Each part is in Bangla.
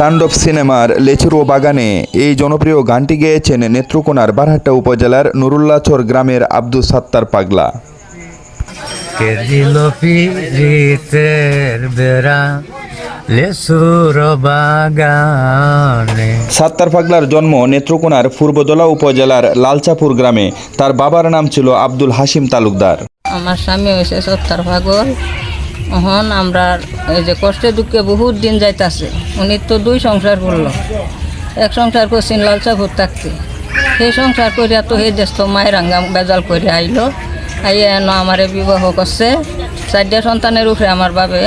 তাণ্ডব সিনেমার লেচুরো বাগানে এই জনপ্রিয় গানটি গেয়েছেন নেত্রকোনার বারহাট্টা উপজেলার নুরুল্লাচর গ্রামের আব্দুল সাত্তার পাগলা। কে দিল পিরিতের বেড়া সাত্তার পাগলার জন্ম নেত্রকোনার পূর্বদলা উপজেলার লালচাপুর গ্রামে। তার বাবার নাম ছিল আব্দুল হাসিম তালুকদার। আমার স্বামী হয়েছে সত্তর পাগল। এখন আমরা এই যে কষ্টে দুঃখে বহুত দিন যাইতাছে। উনি তো দুই সংসার করল। এক সংসার করছেন লালচাপুর থাকতে। সেই সংসার করিয়া তো সেই দেশ তো মায়ের বেজাল করে আইলো। আইয়া এন আমারে বিবাহ করছে। চারটা সন্তানের উপরে আমার বাবে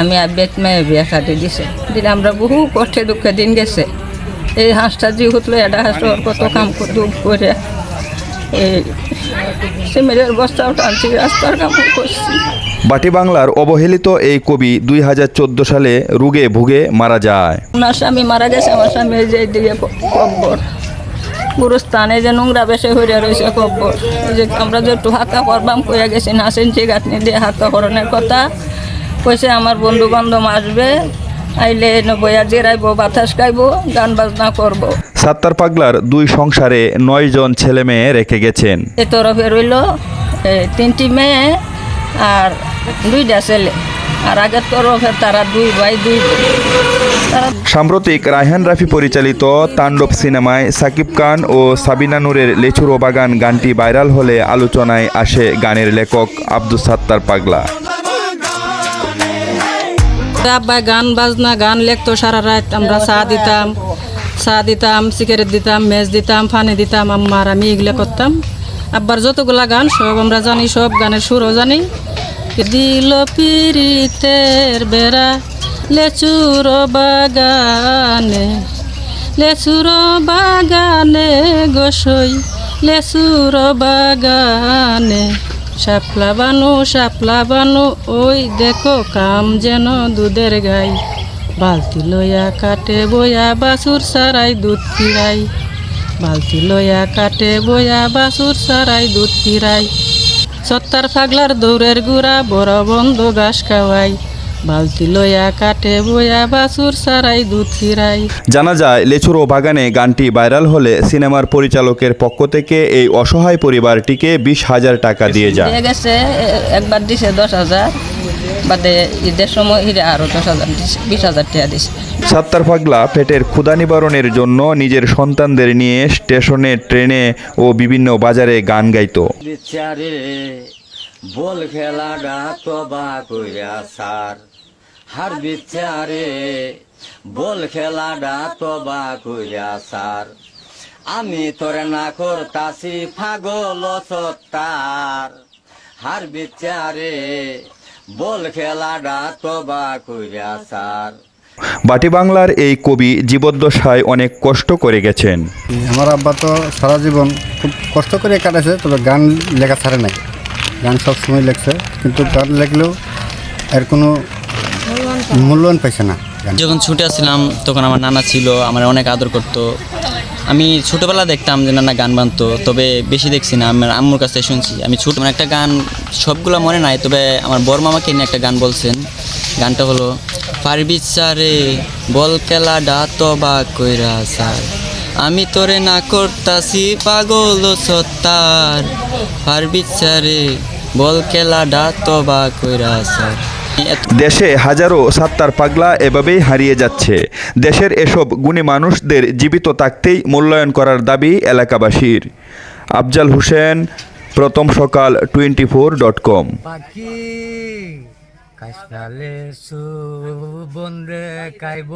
আমি আবেদ মেয়ে বিয়ে খাতে দিছে। দিলে আমরা বহু কষ্টে দুঃখে দিন গেছে। এই হাঁসটা উঠল এটা হাঁস কত কাম করে। এই সিমেন্টের বস্তাও টানছি রাস্তার কাম করছি। বাটি বাংলার অবহেলিত এই কবি দুই হাজার চোদ্দ সালে রুগে ভুগে মারা যায়। ওনার স্বামী মারা গেছে আমার স্বামী যে দিকে কব্বর। গুরুস্থানে যে নোংরা বেশি হইয়া রয়েছে কব্বর। যে আমরা যে একটু হাক্কা করবাম কইয়া গেছি নাচেন যে গাঁথনি দিয়ে হাক্কা করণের কথা। কইছে আমার বন্ধু বান্ধব আসবে আইলে বইয়া জেরাইব বাতাস খাইব গান বাজনা করব। সাত্তার পাগলার দুই সংসারে নয় জন ছেলে মেয়ে রেখে গেছেন। এ তরফে রইল তিনটি মেয়ে আর দুইটা ছেলে। আর আগের তরফে তারা দুই ভাই দুই সাম্প্রতিক রায়হান রাফি পরিচালিত তাণ্ডব সিনেমায় সাকিব খান ও সাবিনা নূরের লেচুরো বাগান গানটি ভাইরাল হলে আলোচনায় আসে গানের লেখক আব্দুল সাত্তার পাগলা। আব্বা গান বাজনা, গান লেখতো সারা রাত। আমরা চা দিতাম চা দিতাম, সিগারেট দিতাম, মেজ দিতাম পানি দিতাম আম্মার আমি এগুলো করতাম। আব্বার যতগুলা গান, সব আমরা জানি, সব গানের সুরও জানি। দিল পিরিতের বেড়া, লেচুর বাগানে লেচুর বাগানে গোসই লেচুর বাগানে। শাপলা বানু শাপলা বানু, ওই দেখো কাম যেন দুধের গাই। বালতি লয়া কাটে বয়া বাসুর সারাই দুধ ফিরাই। বালতি লয়া কাটে বয়া বাসুর সারাই দুধ ফিরাই। সত্তার ফাগলার দৌড়ের গুড়া, বড় বন্ধ ঘাস খাওয়াই। বালতি লইয়া কাটে বয়া বাসুর সারাই দুধ কিরাই জানা যায় লেচুর ও বাগানে গানটি ভাইরাল হলে সিনেমার পরিচালকের পক্ষ থেকে এই অসহায় পরিবারটিকে বিশ হাজার টাকা দিয়ে যায়। দিয়ে গেছে এ- একবার দিছে দশ হাজার বাদে ঈদের সময় হিরে আরও দশ হাজার দিছে বিশ হাজার টাকা দিছে। সাত্তার পাগলা পেটের ক্ষুধা নিবারণের জন্য নিজের সন্তানদের নিয়ে স্টেশনে ট্রেনে ও বিভিন্ন বাজারে গান গাইতো। বিচারে বল খেলাটা তবা কইরা সার। হার বিচারে বল খেলাটা তবা কইরা সার। আমি তোরে না করতাছি পাগল সত্তার। হার বিচারে বল খেলাটা তবা কইরা সার। বাটি বাংলার এই কবি জীবদ্দশায় অনেক কষ্ট করে গেছেন। আমার আব্বা তো সারা জীবন খুব কষ্ট করে কাটাছে তবে গান লেখা ছাড়ে নাই। গান সব সময় লেখছে, কিন্তু গান লেখলেও এর কোনো মূল্যায়ন পাইছে না যখন ছুটে আসছিলাম, তখন আমার নানা ছিল, আমার অনেক আদর করতো। আমি ছোটোবেলা দেখতাম যে নানা গান বানতো তবে বেশি দেখছি না, আমার আম্মুর কাছে শুনছি। আমি ছোট মানে একটা গান সবগুলো মনে নাই, তবে আমার বড় মামাকে নিয়ে একটা গান বলছেন। গানটা হলো, পারবি সারে বল খেলা ডাত বা কইরা সার আমি তোরে না করতাছি পাগল সত্তার। পারবি সারে বল খেলা ডাত বা কইরা সার এত দেশে হাজারো সাত্তার পাগলা এভাবেই হারিয়ে যাচ্ছে। দেশের এসব গুণী মানুষদের জীবিত থাকতেই মূল্যায়ন করার দাবি এলাকাবাসীর। Afzal Hossain Prothom Sokal twenty four dot com. কাশালে কাইব।